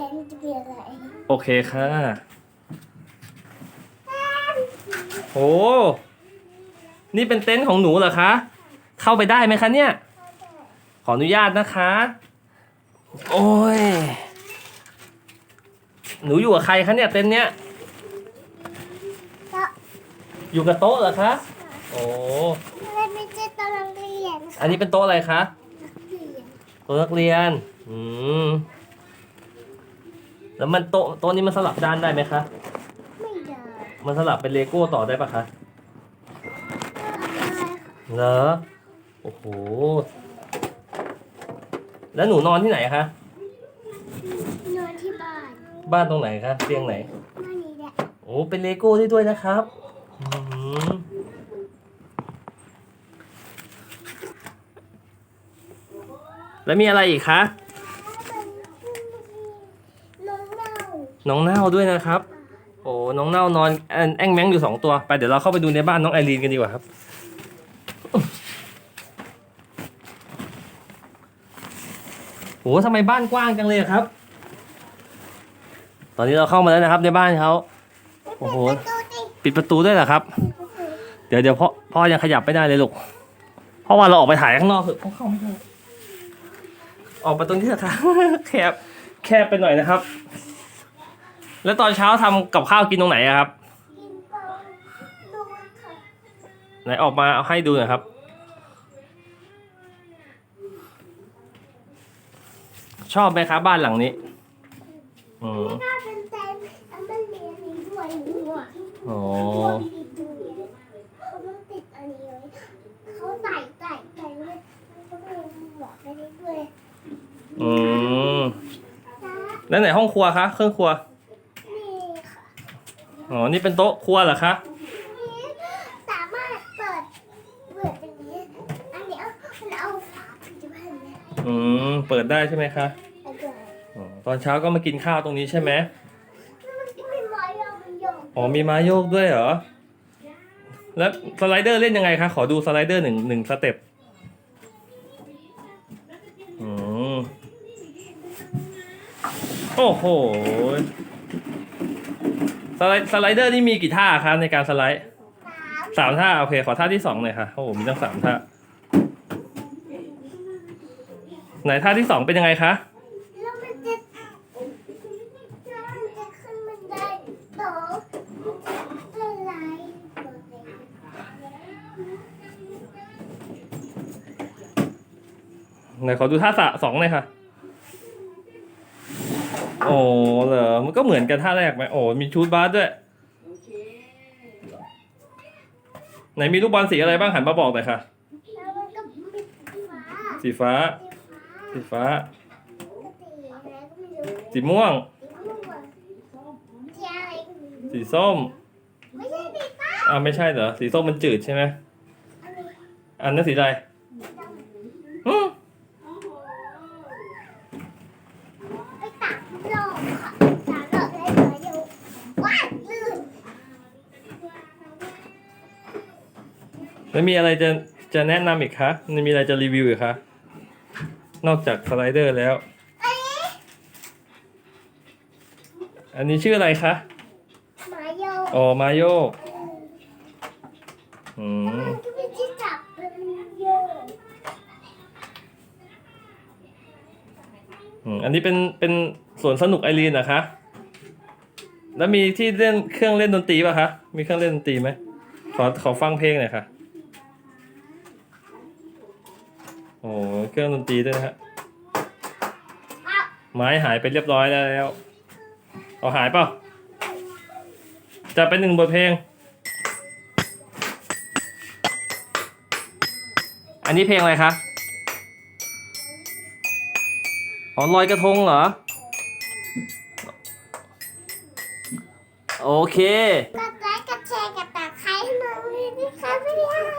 ต็นท์จะเป็นอะไรโอเคค่ะ โอ้นี่เป็นเต็นท์ของหนูเหรอคะ เข้าไปได้ไหมคะเนี่ย ขออนุญาตนะคะ โอ้ย หนูอยู่กับใครคะเนี่ยเต็นท์เนี้ย ก็อยู่กับโต๊ะเหรอคะ โอ้และไม่ใช่ตารางเรียนอันนี้เป็นโต๊ะอะไรคะเรียนโต๊ะนักเรียน อืม แล้วมันโต๊ะโต๊ะนี้มันสลับด้านได้ไหมคะ ไม่ได้มันสลับเป็นเลโก้ต่อได้ปะคะเหรอโอ้โห แล้วหนูนอนที่ไหนคะ นอนที่บ้านบ้านตรงไหนคะเตียงไหน บ้านนี้แหละโอ้เป็นเลโก้ได้ด้วยนะครับอืมแล้วมีอะไรอีกคะ น้องเน่าน้องเน่าด้วยนะครับ โอ้น้องเน่านอนแอนแองแมงอยู่สองตัวไปเดี๋ยวเราเข้าไปดูในบ้านน้องไอรีนกันดีกว่าครับ โอ้ทำไมบ้านกว้างจังเลยอะครับ ตอนนี้เราเข้ามาแล้วนะครับในบ้านเขาโอ้โหดูดิปิดประตูด้วยเหรอครับ เดี๋ยวเดี๋ยวพ่อพ่อยังขยับไม่ได้เลยลูกเพราะว่าเราออกไปถ่ายข้างนอกเถอะพ่อเข้าไม่ได้ออกไปตรงนี้เถอะครับแคบแคบไปหน่อยนะครับ แล้วตอนเช้าทำกับข้าวกินตรงไหนอะครับ กินตอนดูค่ะไหนออกมาเอาให้ดูหน่อยครับ ชอบไหมครับบ้านหลังนี้อืมนี่ก็เป็นเต็นท์อันมันเรียนนี้ด้วยหัวอ๋อเขาต้องติดอันนี้ไว้เขาใส่ใส่ใส่ไว้เขาไม่หัวไปได้ด้วยอืมนะแล้วไหนห้องครัวคะเครื่องครัวนี่ค่ะ อ๋อ นี่เป็นโต๊ะครัวเหรอคะนี่สามารถเปิดเปิดเป็นนี้ อันนี้เอามันเอาฝาปิดไว้เนี่ยอืม เปิดได้ใช่ไหมคะไอ้เกิดอ๋อตอนเช้าก็มากินข้าวตรงนี้ใช่ไหมมันจะเป็นไม้ยาวมันโยกอ๋อ มีม้าโยกด้วยเหรอ แล้วสไลเดอร์เล่นยังไงคะ ขอดูสไลเดอร์หนึ่งหนึ่งสเต็ป อืม โอ้โห สไลสไลเดอร์นี่มีกี่ท่าครับในการสไลด์สามสามท่าโอเค ขอท่าที่สองหน่อยค่ะโอ้โหมีตั้งสามท่าไหนท่าที่สองเป็นยังไงคะแล้วมันจะแล้วมันจะขึ้นบันไดสองเป็นไรตัวเล็กไหนขอดูท่าสะสองหน่อยค่ะ โอ้เหรอมันก็เหมือนกันท่าแรกไหมโอ้มีชูดบาสด้วยไหนมีลูกบอลสีอะไรบ้างหันมาบอกหน่อยค่ะ แล้วมันก็มีฟ้าสีฟ้าสีฟ้า สีฟ้าก็สีอะไรก็ไม่รู้สีม่วง สีม่วงสีอะไรก็ไม่รู้สีส้มไม่ใช่สีฟ้าอ่าไม่ใช่เหรอสีส้มมันจืดใช่ไหมอันนี้อันนั้นสีอะไรอืม ไปตักโลกค่ะตักโลกได้เหลืออยู่ว้ายลื่น แล้วมีอะไรจะจะแนะนำอีกคะมันมีอะไรจะรีวิวอีกคะ นอกจากสไลเดอร์แล้ว อันนี้อันนี้ชื่ออะไรคะ หมาโยกอ๋อ มาโยกอืมมันก็ไม่ที่จับเป็นโยกอืมอันนี้เป็นเป็นสวนสนุกไอรีนนะคะ แล้วมีที่เล่นเครื่องเล่นดนตรีป่ะคะ มีเครื่องเล่นดนตรีไหม ขอขอฟังเพลงหน่อยค่ะ โอ้เครื่องดนตรีด้วยนะฮะอ้าวไม้หายไปเรียบร้อยแล้วเอาหายเปล่าจะเป็นหนึ่งบทเพลง อันนี้เพลงอะไรคะอ๋อลอยกระทงเหรอ โอเคกดไลค์กดแชร์กดติดตามให้น้องด้วยนะคะบ๊ายบาย